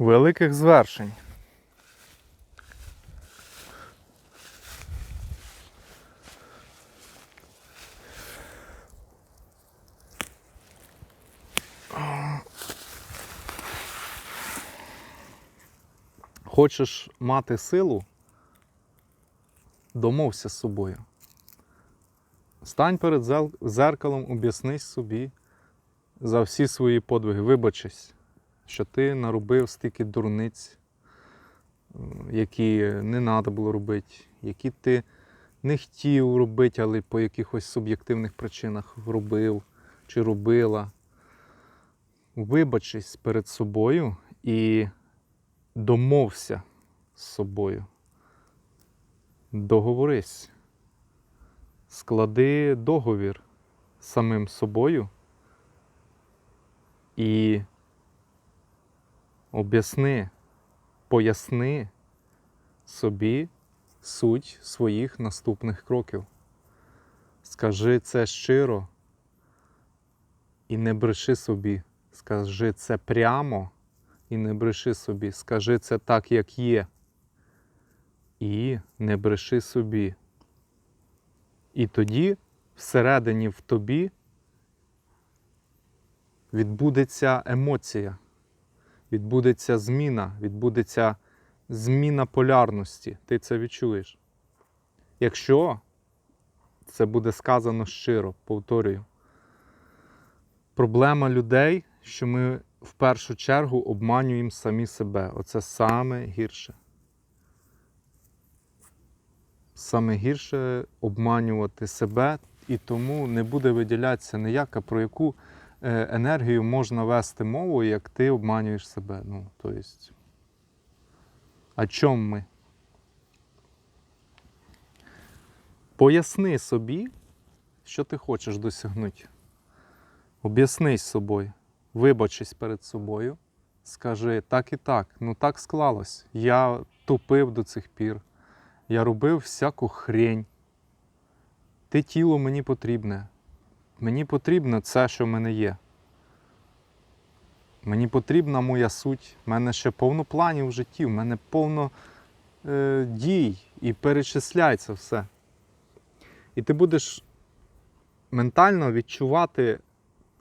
великих звершень. Хочеш мати силу, домовся з собою. Стань перед зеркалом, об'яснись собі за всі свої подвиги, вибачись, що ти наробив стільки дурниць, які не треба було робити, які ти не хотів робити, але по якихось суб'єктивних причинах робив чи робила. Вибачись перед собою і домовся з собою. Договорись. Склади договір самим собою і об'ясни, поясни собі суть своїх наступних кроків. Скажи це щиро і не бреши собі. Скажи це прямо і не бреши собі. Скажи це так, як є. І не бреши собі. І тоді всередині в тобі відбудеться емоція, відбудеться зміна, відбудеться зміна полярності. Ти це відчуєш. Якщо це буде сказано щиро, повторюю, проблема людей, що ми в першу чергу обманюємо самі себе. Оце саме гірше. Саме гірше обманювати себе, і тому не буде виділятися ніяка, про яку енергію можна вести мову, як ти обманюєш себе. Ну, то есть, чому ми? Поясни собі, що ти хочеш досягнути. Об'яснись собою, вибачись перед собою, скажи так і так, ну так склалось. Я тупив до цих пір. Я робив всяку хрень. Ти тіло мені потрібне. Мені потрібно це, що в мене є. Мені потрібна моя суть. У мене ще повно планів в житті, в мене повно е, дій і перечисляється все. І ти будеш ментально відчувати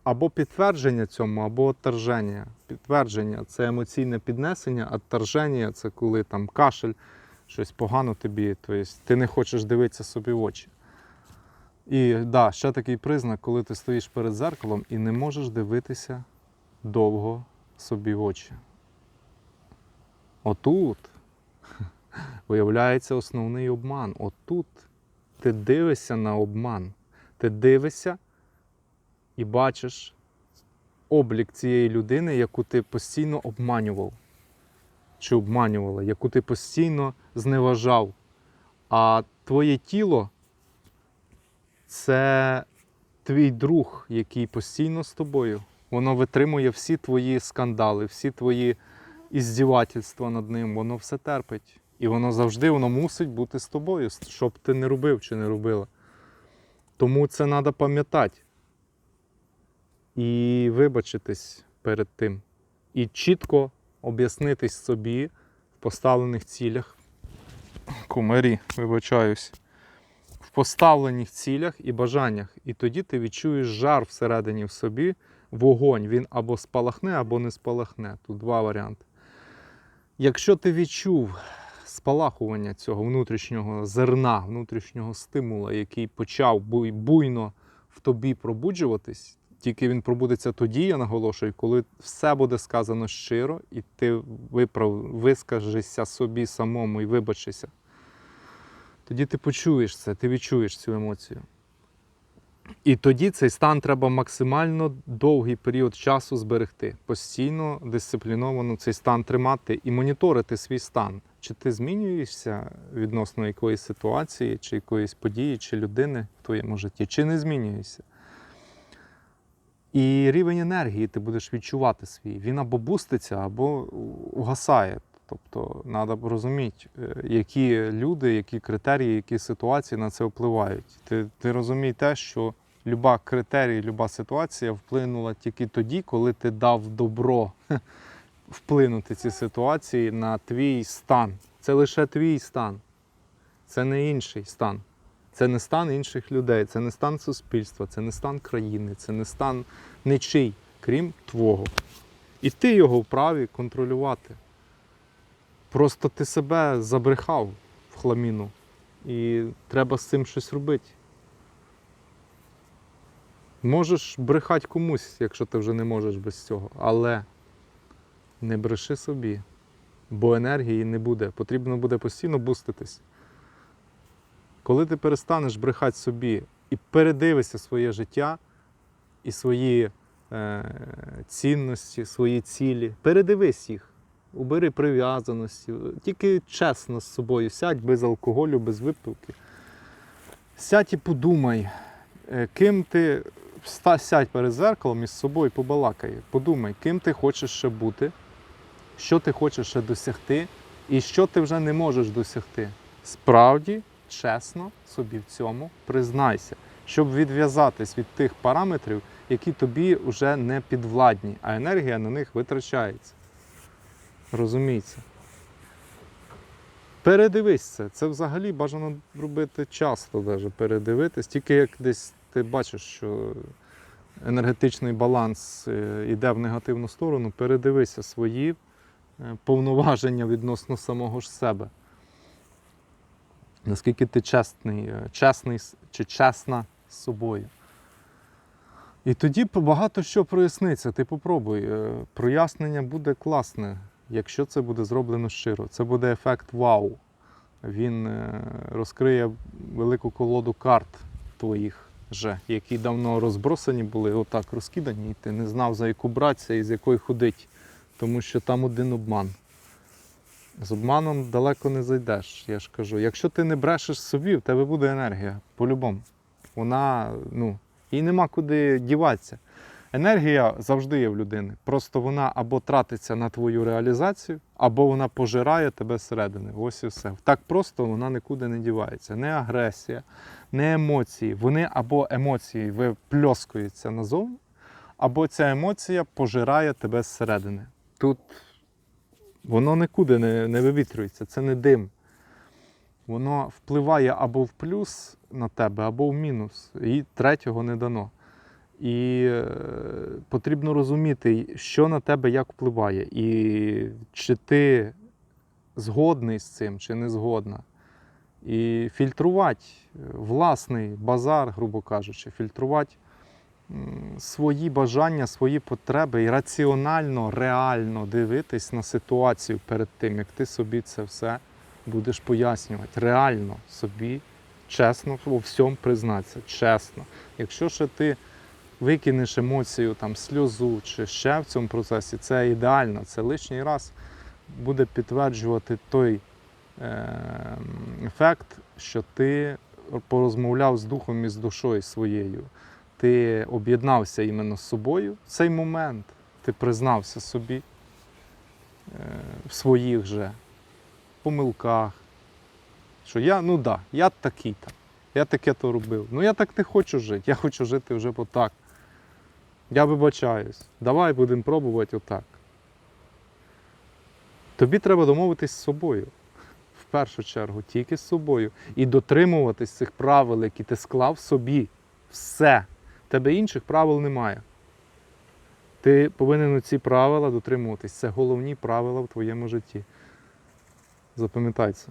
або підтвердження цьому, або отторження. Підтвердження це емоційне піднесення, отторження це коли там кашель, щось погано тобі, тобто ти не хочеш дивитися собі в очі. І да, ще такий признак, коли ти стоїш перед зеркалом і не можеш дивитися довго собі в очі. Отут виявляється основний обман. Отут ти дивишся на обман. Ти дивишся і бачиш облік цієї людини, яку ти постійно обманював. Чи обманювала, яку ти постійно зневажав. А твоє тіло це твій друг, який постійно з тобою. Воно витримує всі твої скандали, всі твої іздівательства над ним, воно все терпить. І воно завжди воно мусить бути з тобою, щоб ти не робив чи не робила. Тому це треба пам'ятати і вибачитись перед тим. І чітко об'яснитись собі в поставлених цілях. Кумарі, вибачаюсь. В поставлених цілях і бажаннях. І тоді ти відчуєш жар всередині в собі, вогонь. Він або спалахне, або не спалахне. Тут два варіанти. Якщо ти відчув спалахування цього внутрішнього зерна, внутрішнього стимула, який почав буйно в тобі пробуджуватись, тільки він пробудеться тоді, я наголошую, коли все буде сказано щиро, і ти виправ, вискажешся собі самому і вибачишся. Тоді ти почуєш це, ти відчуєш цю емоцію. І тоді цей стан треба максимально довгий період часу зберегти, постійно дисципліновано цей стан тримати і моніторити свій стан. Чи ти змінюєшся відносно якоїсь ситуації, чи якоїсь події, чи людини в твоєму житті, чи не змінюєшся. І рівень енергії ти будеш відчувати свій. Він або буститься, або угасає. Тобто треба розуміти, е, які люди, які критерії, які ситуації на це впливають. Ти, ти розумій те, що люба критерій, люба ситуація вплинула тільки тоді, коли ти дав добро вплинути ці ситуації на твій стан. Це лише твій стан. Це не інший стан. Це не стан інших людей, це не стан суспільства, це не стан країни, це не стан нічий, крім твого. І ти його вправі контролювати. Просто ти себе забрехав в хламіну. І треба з цим щось робити. Можеш брехати комусь, якщо ти вже не можеш без цього. Але не бреши собі, бо енергії не буде. Потрібно буде постійно буститись. Коли ти перестанеш брехати собі і передивишся своє життя і свої е, цінності, свої цілі, передивись їх, убери прив'язаності, тільки чесно з собою, сядь без алкоголю, без випивки. Сядь і подумай, е, ким ти сядь перед зеркалом і з собою побалакай. Подумай, ким ти хочеш ще бути, що ти хочеш ще досягти, і що ти вже не можеш досягти. Справді, чесно собі в цьому признайся, щоб відв'язатись від тих параметрів, які тобі вже не підвладні, а енергія на них витрачається. Розуміється. Передивись це. Це взагалі бажано робити часто, даже передивитись. Тільки як десь ти бачиш, що енергетичний баланс е, йде в негативну сторону, передивися свої е, повноваження відносно самого ж себе. Наскільки ти чесний, е, чесний чи чесна з собою. І тоді багато що проясниться. Ти попробуй. Е, Прояснення буде класне, якщо це буде зроблено щиро. Це буде ефект вау. Він е, розкриє велику колоду карт твоїх же, які давно розбросані були, отак розкидані, і ти не знав, за яку братися і з якої ходить. Тому що там один обман. З обманом далеко не зайдеш, я ж кажу. Якщо ти не брешеш собі, в тебе буде енергія, по-любому. Вона, ну, їй нема куди діватися. Енергія завжди є в людини. Просто вона або тратиться на твою реалізацію, або вона пожирає тебе зсередини. Ось і все. Так просто вона нікуди не дівається. Не агресія, не емоції. Вони або емоції випльоскуються назовні, або ця емоція пожирає тебе зсередини. Тут воно нікуди не, не вивітрюється, це не дим. Воно впливає або в плюс на тебе, або в мінус. І третього не дано. І е, потрібно розуміти, що на тебе як впливає, і чи ти згодний з цим, чи не згодна. І фільтрувати е, власний базар, грубо кажучи, фільтрувати свої бажання, свої потреби і раціонально, реально дивитись на ситуацію перед тим, як ти собі це все будеш пояснювати. Реально собі, чесно, у всьому признатися, чесно. Якщо ще ти викинеш емоцію, там, сльозу чи ще в цьому процесі, це ідеально. Це лишній раз буде підтверджувати той ефект, що ти порозмовляв з духом і з душою своєю. Ти об'єднався іменно з собою в цей момент, ти признався собі е, в своїх же помилках. Що я, ну да, я такий там. Я таке то робив. Ну я так не хочу жити. Я хочу жити вже отак. Я вибачаюсь. Давай будемо пробувати отак. Тобі треба домовитись з собою. В першу чергу, тільки з собою. І дотримуватись цих правил, які ти склав собі. Все. Тебе інших правил немає. Ти повинен ці правила дотримуватись. Це головні правила в твоєму житті. Запам'ятай це.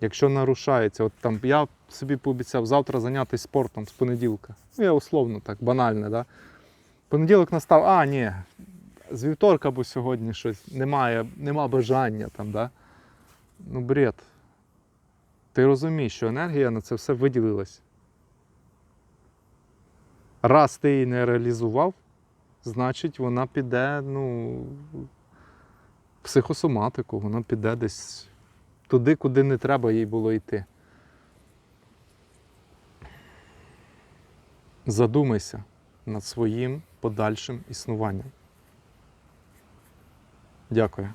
Якщо нарушається, от там я собі пообіцяв завтра зайнятися спортом з понеділка. Ну, я условно так, банальне, да? Понеділок настав, а, ні, з вівторка або сьогодні щось немає, нема бажання там, да? Ну, бред. Ти розумієш, що енергія на це все виділилась. Раз ти її не реалізував, значить вона піде, ну, психосоматику, вона піде десь туди, куди не треба їй було йти. Задумайся над своїм подальшим існуванням. Дякую.